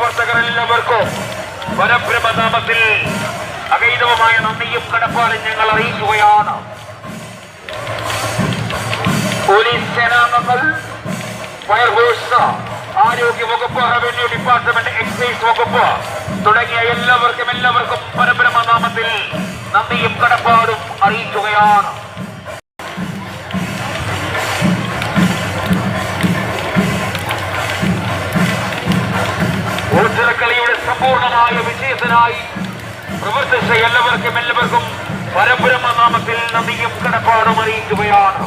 പ്രവർത്തകരില്ലവർക്കും വനപ്രമതാപത്തിൽ അഗൈതവുമായ നന്ദിയും കടപ്പാടും ഞങ്ങൾ അറിയിക്കുകയാണ്. പോലീസ് സേനാംഗങ്ങൾ ഫയർഫോഴ്സ് ആരോഗ്യ വകുപ്പ് റവന്യൂ ഡിപ്പാർട്ട്മെന്റ് എക്സൈസ് വകുപ്പ് തുടങ്ങിയ എല്ലാവർക്കും എല്ലാവർക്കും പരബ്രഹ്മനാമത്തിൽ നന്ദിയും കടപ്പാടും അറിയിക്കുകയാണ്. സമ്പൂർണമായ വിജയത്തിനായി പ്രവർത്തിച്ച എല്ലാവർക്കും എല്ലാവർക്കും പരബ്രഹ്മനാമത്തിൽ നന്ദിയും കടപ്പാടും അറിയിക്കുകയാണ്.